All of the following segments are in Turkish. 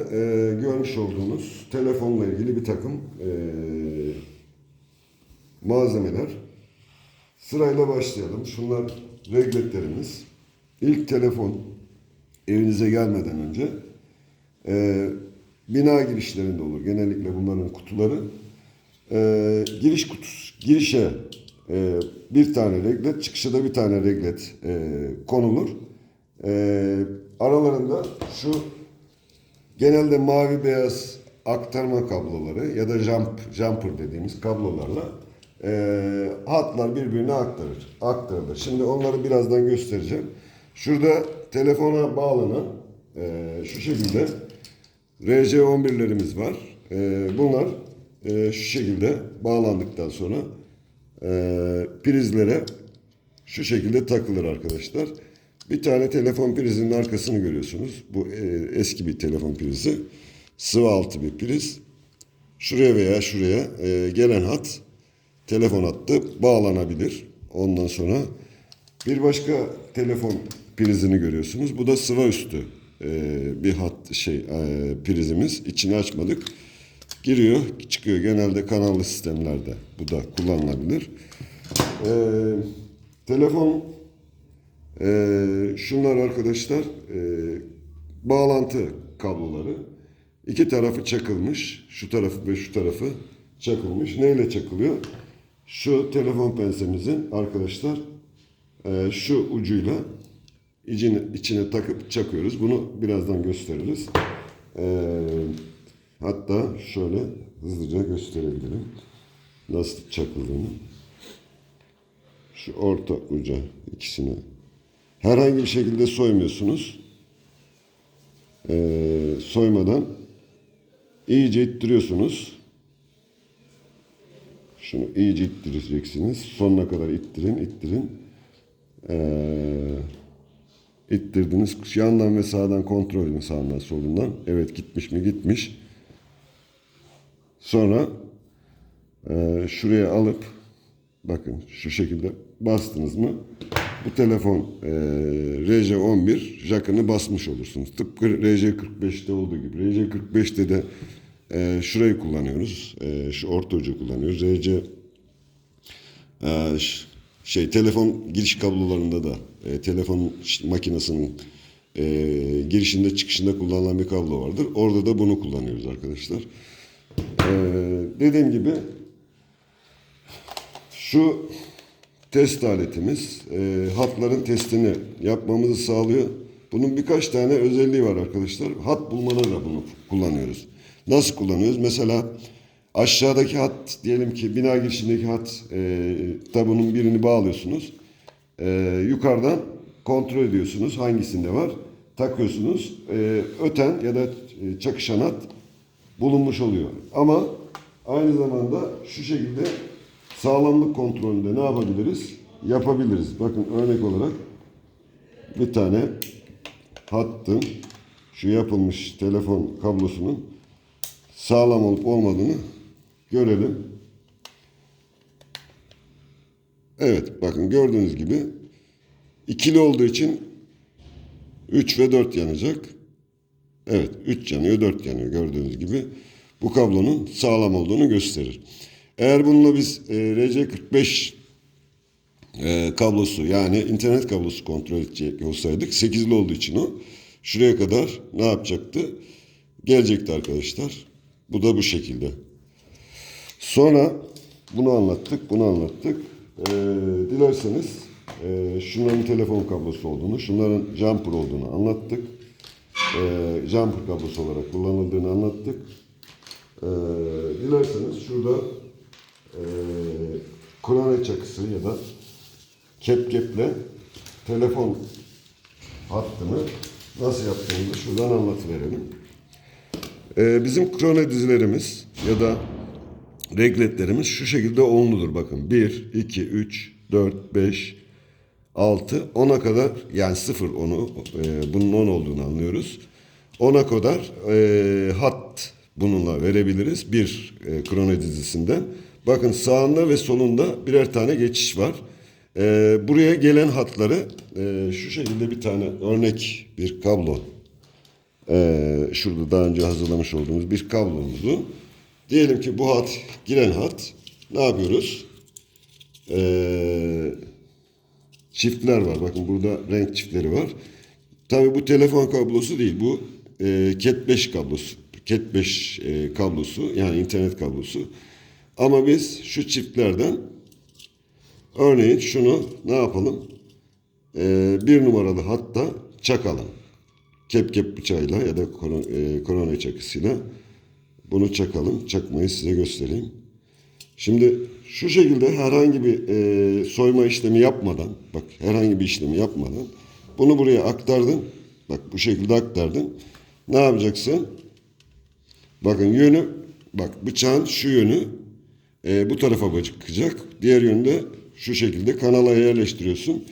Ee, görmüş olduğunuz telefonla ilgili bir takım ee, malzemeler. Sırayla başlayalım. Şunlar regletlerimiz. İlk telefon evinize gelmeden önce ee, bina girişlerinde olur. Genellikle bunların kutuları. Ee, giriş kutusu, girişe ee, bir tane reglet, çıkışa da bir tane reglet ee, konulur. Ee, aralarında şu Genelde mavi beyaz aktarma kabloları ya da jump, jumper dediğimiz kablolarla e, hatlar birbirine aktarır, aktarılır. Şimdi onları birazdan göstereceğim. Şurada telefona bağlanan e, şu şekilde RC11'lerimiz var. E, bunlar e, şu şekilde bağlandıktan sonra e, prizlere şu şekilde takılır arkadaşlar. Bir tane telefon prizinin arkasını görüyorsunuz. Bu e, eski bir telefon prizi. Sıvı altı bir priz. Şuraya veya şuraya e, gelen hat telefon hattı bağlanabilir. Ondan sonra bir başka telefon prizini görüyorsunuz. Bu da sıva üstü e, bir hat şey e, prizimiz. İçini açmadık. Giriyor, çıkıyor. Genelde kanallı sistemlerde bu da kullanılabilir. E, telefon ee, şunlar arkadaşlar e, bağlantı kabloları. İki tarafı çakılmış. Şu tarafı ve şu tarafı çakılmış. Neyle çakılıyor? Şu telefon pensemizin arkadaşlar e, şu ucuyla içine, içine takıp çakıyoruz. Bunu birazdan gösteririz. Ee, hatta şöyle hızlıca gösterebilirim. Nasıl çakıldığını. Şu orta uca ikisini Herhangi bir şekilde soymuyorsunuz. Ee, soymadan iyice ittiriyorsunuz. Şunu iyice ittireceksiniz. Sonuna kadar ittirin, ittirin. Ee, ittirdiniz. Yandan ve sağdan kontrol edin sağından solundan. Evet gitmiş mi? Gitmiş. Sonra e, şuraya alıp bakın şu şekilde bastınız mı bu telefon e, RC11 jackını basmış olursunuz. Tıpkı RC45'te olduğu gibi. RC45'te de e, şurayı kullanıyoruz. E, şu orta ucu kullanıyoruz. RC e, şey telefon giriş kablolarında da e, telefon makinesinin e, girişinde çıkışında kullanılan bir kablo vardır. Orada da bunu kullanıyoruz arkadaşlar. E, dediğim gibi şu test aletimiz e, hatların testini yapmamızı sağlıyor. Bunun birkaç tane özelliği var arkadaşlar. Hat bulmada da bunu kullanıyoruz. Nasıl kullanıyoruz? Mesela aşağıdaki hat diyelim ki bina girişindeki hat e, tabunun birini bağlıyorsunuz. E, yukarıdan kontrol ediyorsunuz hangisinde var. Takıyorsunuz. E, öten ya da e, çakışan hat bulunmuş oluyor. Ama aynı zamanda şu şekilde sağlamlık kontrolünde ne yapabiliriz? Yapabiliriz. Bakın örnek olarak bir tane hattın şu yapılmış telefon kablosunun sağlam olup olmadığını görelim. Evet bakın gördüğünüz gibi ikili olduğu için 3 ve 4 yanacak. Evet 3 yanıyor 4 yanıyor gördüğünüz gibi. Bu kablonun sağlam olduğunu gösterir. Eğer bununla biz e, RC45 e, kablosu yani internet kablosu kontrol edecek olsaydık 8'li olduğu için o şuraya kadar ne yapacaktı? Gelecekti arkadaşlar. Bu da bu şekilde. Sonra bunu anlattık, bunu anlattık. E, dilerseniz e, şunların telefon kablosu olduğunu, şunların jumper olduğunu anlattık. E, jumper kablosu olarak kullanıldığını anlattık. E, dilerseniz şurada e, klore çakısı ya da kepkeple telefon hattını nasıl yaptığımızı şuradan anlatıverelim. E, bizim krone dizilerimiz ya da regletlerimiz şu şekilde onludur bakın. 1, 2, 3, 4, 5, 6, 10'a kadar yani 0 onu e, bunun 10 olduğunu anlıyoruz. 10'a kadar e, hat bununla verebiliriz bir e, krone dizisinden. Bakın sağında ve solunda birer tane geçiş var. Ee, buraya gelen hatları e, şu şekilde bir tane örnek bir kablo Ee, şurada daha önce hazırlamış olduğumuz bir kablomuzu. Diyelim ki bu hat giren hat. Ne yapıyoruz? Ee, çiftler var. Bakın burada renk çiftleri var. Tabii bu telefon kablosu değil. Bu e, Cat 5 kablosu. Cat 5 e, kablosu yani internet kablosu. Ama biz şu çiftlerden örneğin şunu ne yapalım? E, bir numaralı hatta çakalım. Kep kep bıçağıyla ya da koron, e, korona çakısıyla bunu çakalım. Çakmayı size göstereyim. Şimdi şu şekilde herhangi bir e, soyma işlemi yapmadan, bak herhangi bir işlemi yapmadan bunu buraya aktardın. Bak bu şekilde aktardın. Ne yapacaksın? Bakın yönü, bak bıçağın şu yönü e, bu tarafa bakacak. Diğer yönde şu şekilde kanala yerleştiriyorsun.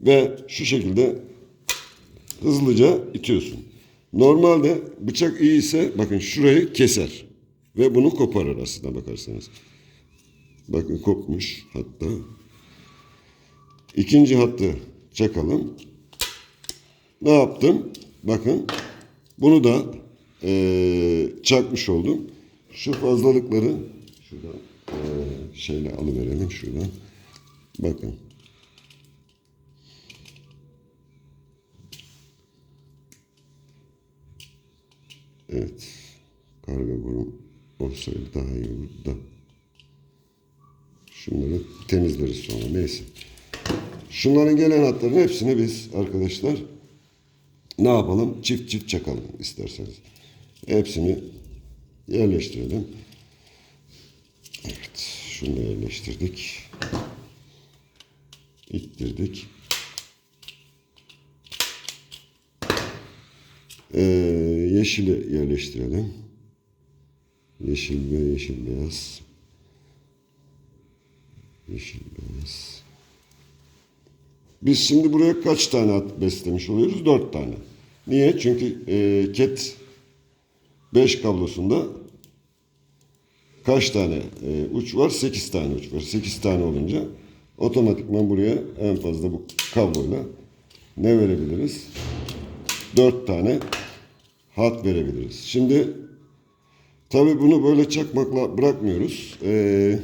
Ve şu şekilde hızlıca itiyorsun. Normalde bıçak iyi ise bakın şurayı keser. Ve bunu koparır aslında bakarsanız. Bakın kopmuş hatta. İkinci hattı çakalım. Ne yaptım? Bakın bunu da eee, çakmış oldum. Şu fazlalıkları şeyle alıverelim şuradan. Bakın. Evet. Karga burun olsaydı daha iyi olurdu da. Şunları temizleriz sonra. Neyse. Şunların gelen hatların hepsini biz arkadaşlar ne yapalım? Çift çift çakalım isterseniz. Hepsini yerleştirelim. Evet. Şunu yerleştirdik. İttirdik. Ee, yeşili yerleştirelim. Yeşil ve yeşil beyaz. Yeşil beyaz. Biz şimdi buraya kaç tane at beslemiş oluyoruz? Dört tane. Niye? Çünkü e, ket 5 kablosunda kaç tane e, uç var? 8 tane uç var. 8 tane olunca otomatikman buraya en fazla bu kabloyla ne verebiliriz? 4 tane hat verebiliriz. Şimdi tabi bunu böyle çakmakla bırakmıyoruz. Ee,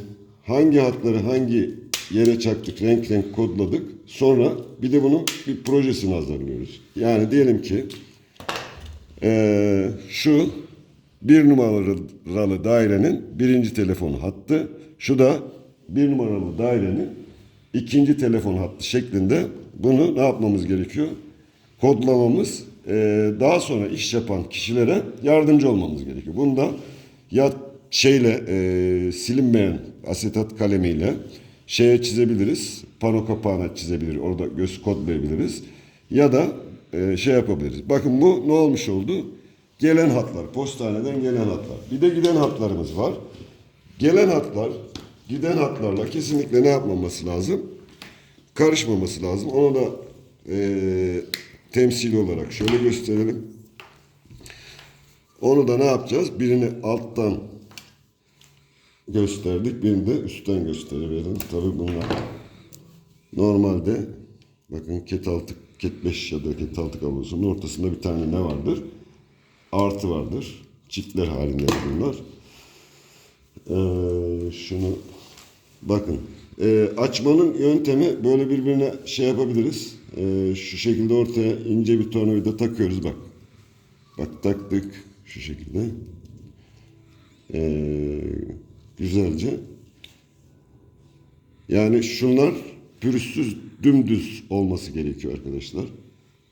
hangi hatları hangi yere çaktık, renk renk kodladık. Sonra bir de bunun bir projesini hazırlıyoruz. Yani diyelim ki ee, şu bir numaralı dairenin birinci telefon hattı. Şu da bir numaralı dairenin ikinci telefon hattı şeklinde bunu ne yapmamız gerekiyor? Kodlamamız eee, daha sonra iş yapan kişilere yardımcı olmamız gerekiyor. Bunu da ya şeyle eee, silinmeyen asetat kalemiyle şeye çizebiliriz. Pano kapağına çizebilir. Orada göz kodlayabiliriz. Ya da eee, şey yapabiliriz. Bakın bu ne olmuş oldu? Gelen hatlar, postaneden gelen hatlar. Bir de giden hatlarımız var. Gelen hatlar, giden hatlarla kesinlikle ne yapmaması lazım? Karışmaması lazım. Onu da eee temsili olarak şöyle gösterelim. Onu da ne yapacağız? Birini alttan gösterdik, birini de üstten gösterelim. Tabii bunlar normalde bakın ket altı, ket 5 ya da ket altı kablosunun ortasında bir tane ne vardır? Artı vardır. Çiftler halinde bunlar. Ee, şunu bakın. Ee, açmanın yöntemi böyle birbirine şey yapabiliriz. Ee, şu şekilde ortaya ince bir tornavida takıyoruz bak. Bak taktık şu şekilde. Ee, güzelce. Yani şunlar pürüzsüz dümdüz olması gerekiyor arkadaşlar.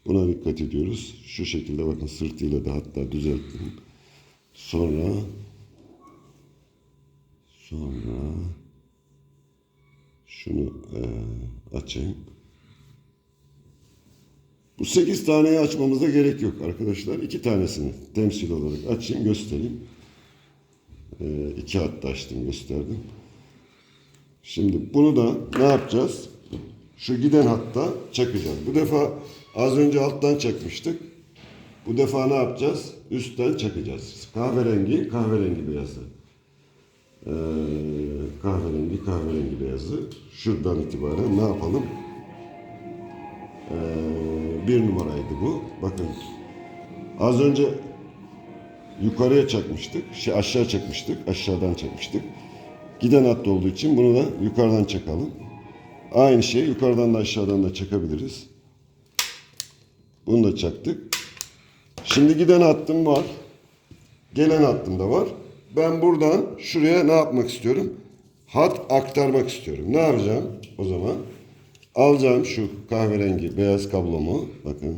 Buna dikkat ediyoruz. Şu şekilde bakın sırtıyla da hatta düzelttim. Sonra sonra şunu eee, açayım. Bu 8 taneyi açmamıza gerek yok arkadaşlar. 2 tanesini temsil olarak açayım göstereyim. Eee iki hatta açtım gösterdim. Şimdi bunu da ne yapacağız? Şu giden hatta çakacağız. Bu defa az önce alttan çakmıştık. Bu defa ne yapacağız? Üstten çakacağız. Kahverengi, kahverengi beyazı. Ee, kahverengi, kahverengi beyazı. Şuradan itibaren ne yapalım? Ee, bir numaraydı bu. Bakın Az önce yukarıya çakmıştık. Şey aşağı çakmıştık. Aşağıdan çakmıştık. Giden hattı olduğu için bunu da yukarıdan çakalım. Aynı şeyi yukarıdan da aşağıdan da çakabiliriz. Bunu da çaktık. Şimdi giden hattım var. Gelen hattım da var. Ben buradan şuraya ne yapmak istiyorum? Hat aktarmak istiyorum. Ne yapacağım o zaman? Alacağım şu kahverengi beyaz kablomu. Bakın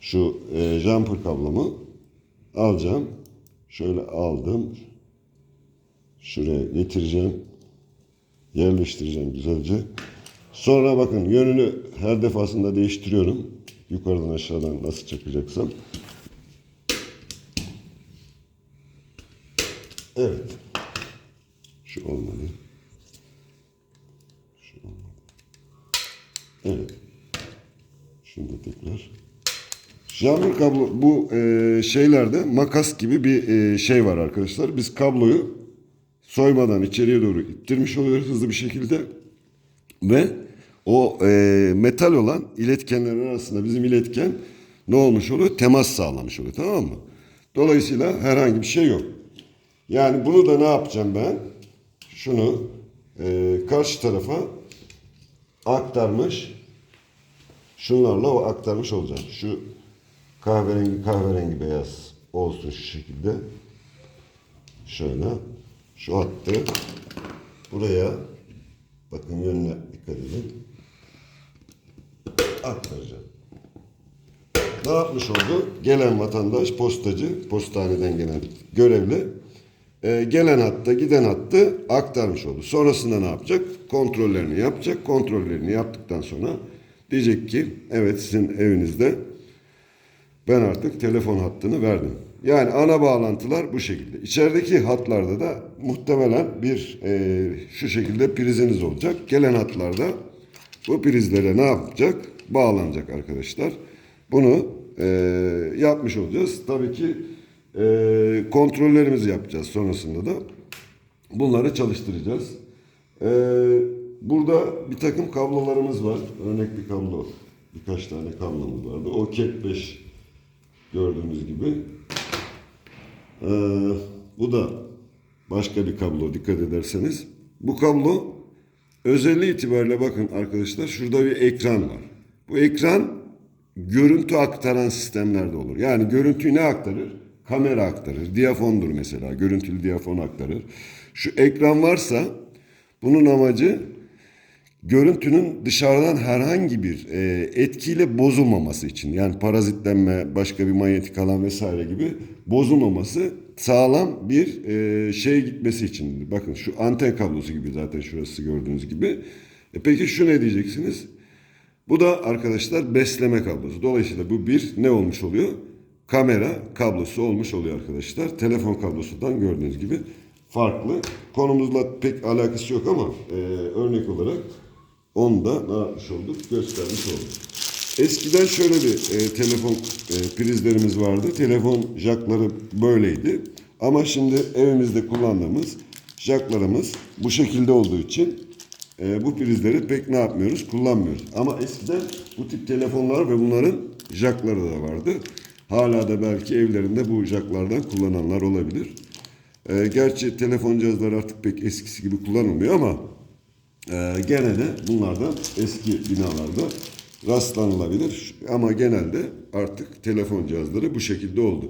şu e, jumper kablomu alacağım. Şöyle aldım. Şuraya getireceğim. Yerleştireceğim güzelce. Sonra bakın yönünü her defasında değiştiriyorum. Yukarıdan aşağıdan nasıl çakacaksam. Evet. Şu olmadı. Şu olmadı. Evet. Da tekrar. Jumper kablo bu e, şeylerde makas gibi bir e, şey var arkadaşlar. Biz kabloyu soymadan içeriye doğru ittirmiş oluyoruz hızlı bir şekilde. Ve o e, metal olan iletkenler arasında bizim iletken ne olmuş oluyor? Temas sağlamış oluyor tamam mı? Dolayısıyla herhangi bir şey yok. Yani bunu da ne yapacağım ben? Şunu e, karşı tarafa aktarmış. Şunlarla o aktarmış olacağım. Şu kahverengi kahverengi beyaz olsun şu şekilde. Şöyle. Şu hattı buraya bakın yönüne dikkat edin. Aktaracağım. Ne yapmış oldu? Gelen vatandaş, postacı, postaneden gelen görevli e, gelen hatta giden hattı aktarmış oldu. Sonrasında ne yapacak? Kontrollerini yapacak. Kontrollerini yaptıktan sonra diyecek ki evet sizin evinizde ben artık telefon hattını verdim. Yani ana bağlantılar bu şekilde. İçerideki hatlarda da muhtemelen bir e, şu şekilde priziniz olacak. Gelen hatlarda bu prizlere ne yapacak? Bağlanacak arkadaşlar. Bunu e, yapmış olacağız. Tabii ki e, kontrollerimizi yapacağız sonrasında da. Bunları çalıştıracağız. E, burada bir takım kablolarımız var. Örnek bir kablo. Birkaç tane kablomuz vardı. O Cat 5 gördüğünüz gibi. Ee, bu da başka bir kablo dikkat ederseniz. Bu kablo özelliği itibariyle bakın arkadaşlar şurada bir ekran var. Bu ekran görüntü aktaran sistemlerde olur. Yani görüntüyü ne aktarır? Kamera aktarır. Diyafondur mesela. Görüntülü diyafon aktarır. Şu ekran varsa bunun amacı görüntünün dışarıdan herhangi bir e, etkiyle bozulmaması için yani parazitlenme, başka bir manyetik alan vesaire gibi bozulmaması sağlam bir e, şey gitmesi için. Bakın şu anten kablosu gibi zaten şurası gördüğünüz gibi. E, peki şu ne diyeceksiniz? Bu da arkadaşlar besleme kablosu. Dolayısıyla bu bir ne olmuş oluyor? Kamera kablosu olmuş oluyor arkadaşlar. Telefon kablosundan gördüğünüz gibi farklı. Konumuzla pek alakası yok ama e, örnek olarak onu da ne yapmış olduk? Göstermiş olduk. Eskiden şöyle bir e, telefon e, prizlerimiz vardı. Telefon jackları böyleydi. Ama şimdi evimizde kullandığımız jacklarımız bu şekilde olduğu için e, bu prizleri pek ne yapmıyoruz? Kullanmıyoruz. Ama eskiden bu tip telefonlar ve bunların jackları da vardı. Hala da belki evlerinde bu jacklardan kullananlar olabilir. E, gerçi telefon cihazları artık pek eskisi gibi kullanılmıyor ama ee, gene de bunlardan eski binalarda rastlanılabilir. Ama genelde artık telefon cihazları bu şekilde oldu.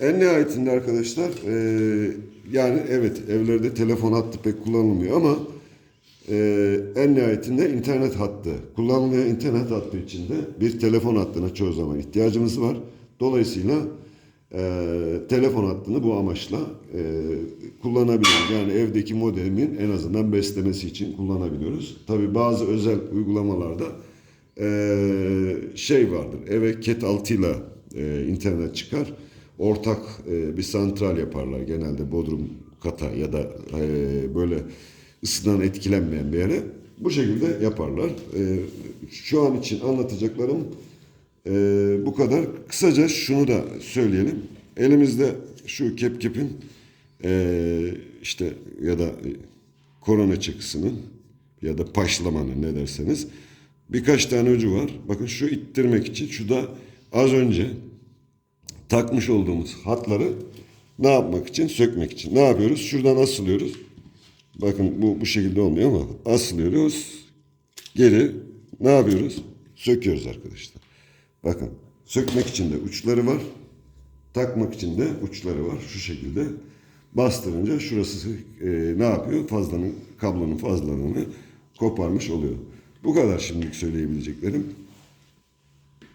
En nihayetinde arkadaşlar e, yani evet evlerde telefon hattı pek kullanılmıyor ama e, en nihayetinde internet hattı. Kullanılmayan internet hattı içinde bir telefon hattına çoğu zaman ihtiyacımız var. Dolayısıyla e, telefon hattını bu amaçla e, kullanabiliyoruz. Yani evdeki modemin en azından beslemesi için kullanabiliyoruz. Tabi bazı özel uygulamalarda e, şey vardır. Eve ket altıyla e, internet çıkar. Ortak e, bir santral yaparlar genelde bodrum kata ya da e, böyle ısıdan etkilenmeyen bir yere. Bu şekilde yaparlar. E, şu an için anlatacaklarım ee, bu kadar. Kısaca şunu da söyleyelim. Elimizde şu kepkepin e, işte ya da korona çıkısının ya da paşlamanın ne derseniz birkaç tane ucu var. Bakın şu ittirmek için şu da az önce takmış olduğumuz hatları ne yapmak için? Sökmek için. Ne yapıyoruz? Şuradan asılıyoruz. Bakın bu bu şekilde olmuyor ama asılıyoruz. Geri ne yapıyoruz? Söküyoruz arkadaşlar. Bakın sökmek için de uçları var. Takmak için de uçları var. Şu şekilde bastırınca şurası e, ne yapıyor? Fazlanın kablonun fazlalığını koparmış oluyor. Bu kadar şimdilik söyleyebileceklerim.